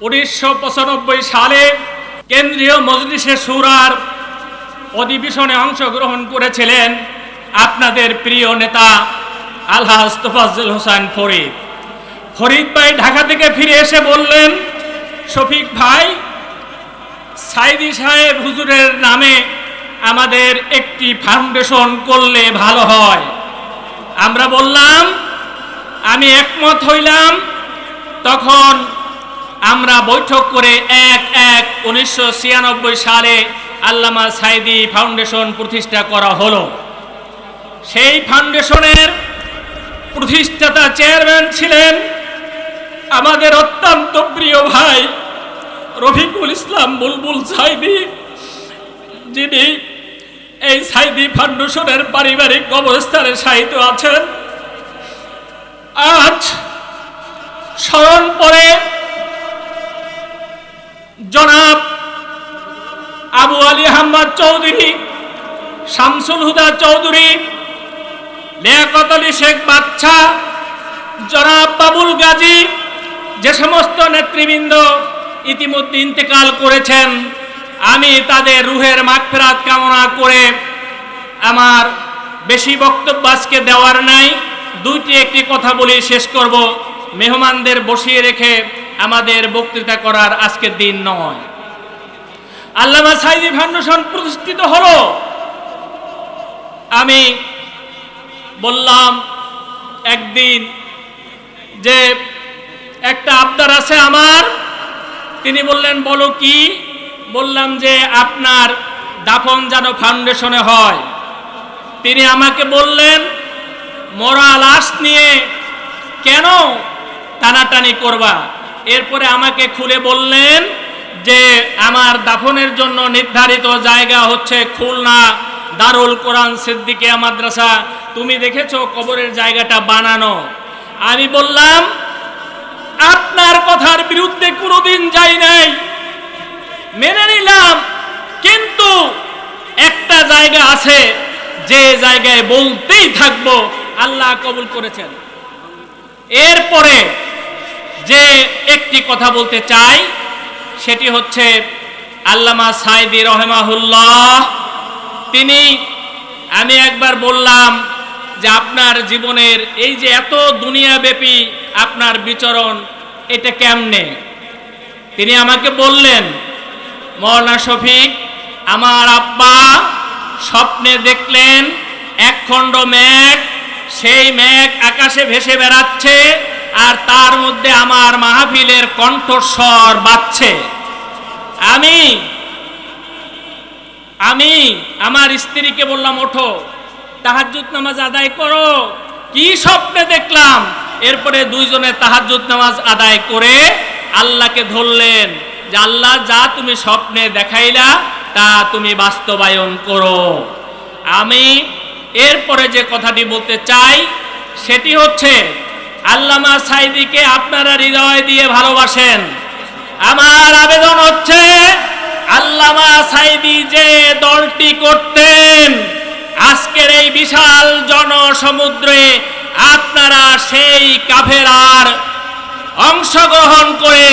উনিশশো পঁচানব্বই সালে কেন্দ্রীয় মজলিসে সুরার অধিবেশনে অংশগ্রহণ করেছিলেন আপনাদের প্রিয় নেতা আলহাজ তোফাজ্জল হোসেন ফরিদ। ফরিদ ভাই ঢাকা থেকে ফিরে এসে বললেন, শফিক ভাই, সাইদি সাহেব হুজুরের নামে আমাদের একটি ফাউন্ডেশন করলে ভালো হয়। আমরা বললাম, আমি একমত হইলাম। তখন আমরা বৈঠক করে এক এক উনিশশো সালে আল্লামা সাইদি ফাউন্ডেশন প্রতিষ্ঠা করা হলো। সেই ফাউন্ডেশনের প্রতিষ্ঠাতা চেয়ারম্যান ছিলেন আমাদের অত্যন্ত প্রিয় ভাই রফিকুল ইসলাম বুলবুল সাইদি। যিনি এই সাইদি ফাউন্ডেশনের পারিবারিক অবস্থানে সাহিত্য আছেন। আজ স্মরণ পরে জনাব আবু আলী আহমদ চৌধুরী, শামসুল হুদা চৌধুরী, লিয়াকত আলী শেখ বাচ্চা জনাব বাবুল গাজী, যে সমস্ত নেতৃবৃন্দ ইতিমধ্যে ইন্তেকাল করেছেন, আমি তাদের রুহের মাগফেরাত কামনা করে আমার বেশি বক্তব্য আজকে দেওয়ার নাই। দুইটি একটি কথা বলে, শেষ করব। মেহমানদের বসিয়ে রেখে আমাদের বক্তৃতা করার আজকের দিন নয়। আল্লামা সাইদি ফাউন্ডেশন প্রতিষ্ঠিত হলো। আমি বললাম, একদিন যে একটা আবদার আছে আমার, তিনি বললেন, বলো কি? বললাম যে আপনার দাফন যেন ফাউন্ডেশনে হয়। তিনি আমাকে বললেন, মরা লাশ নিয়ে কেন টানাটানি করবা? এরপরে আমাকে খুলে বললেন যে আমার দাফনের জন্য নির্ধারিত জায়গা হচ্ছে খুলনা দারুল কোরআন সিদ্দিকিয়া মাদ্রাসা। তুমি দেখেছ কবরের জায়গাটা বানানো? আমি বললাম, আপনার কথার বিরুদ্ধে কোনোদিন যাই নাই। মেনে নিলাম, কিন্তু একটা জায়গা আছে, যে জায়গায় বলতেই থাকব, আল্লাহ কবুল করেছেন। এরপরে যে একটি কথা বলতে চাই, সেটি হচ্ছে আল্লামা সাইদি রহমাহুল্লাহ। তিনি, আমি একবার বললাম যে আপনার জীবনের এই যে এত দুনিয়াব্যাপী আপনার বিচরণ, এটা কেমনে? তিনি আমাকে বললেন মৌলানা শফিক, আমার আব্বা স্বপ্নে দেখলেন একখণ্ড মেঘ, সেই মেঘ আকাশে ভেসে বেড়াচ্ছে আর তার মধ্যে আমার মাহফিলের কণ্ঠস্বর বাজছে। আমি আমি আমার স্ত্রীকে বললাম, ওঠো, তাহাজ্জুদ নামাজ আদায় করো। কি স্বপ্নে দেখলাম, এরপরে দুইজনে তাহাজ্জুদ নামাজ আদায় করে আল্লাহকে ধরলেন। যে আল্লাহ, যা তুমি স্বপ্নে দেখাইলা, তা তুমি বাস্তবায়ন করো। আমি এরপরে যে কথাটি বলতে চাই, সেটি হচ্ছে আল্লামা সাইদিকে আপনারা হৃদয় দিয়ে ভালোবাসেন। আমার আবেদন হচ্ছে, আল্লামা সাইদি যে দলটি করতেন, আজকের এই বিশাল জনসমুদ্রে আপনারা সেই কাফেরার অংশগ্রহণ করে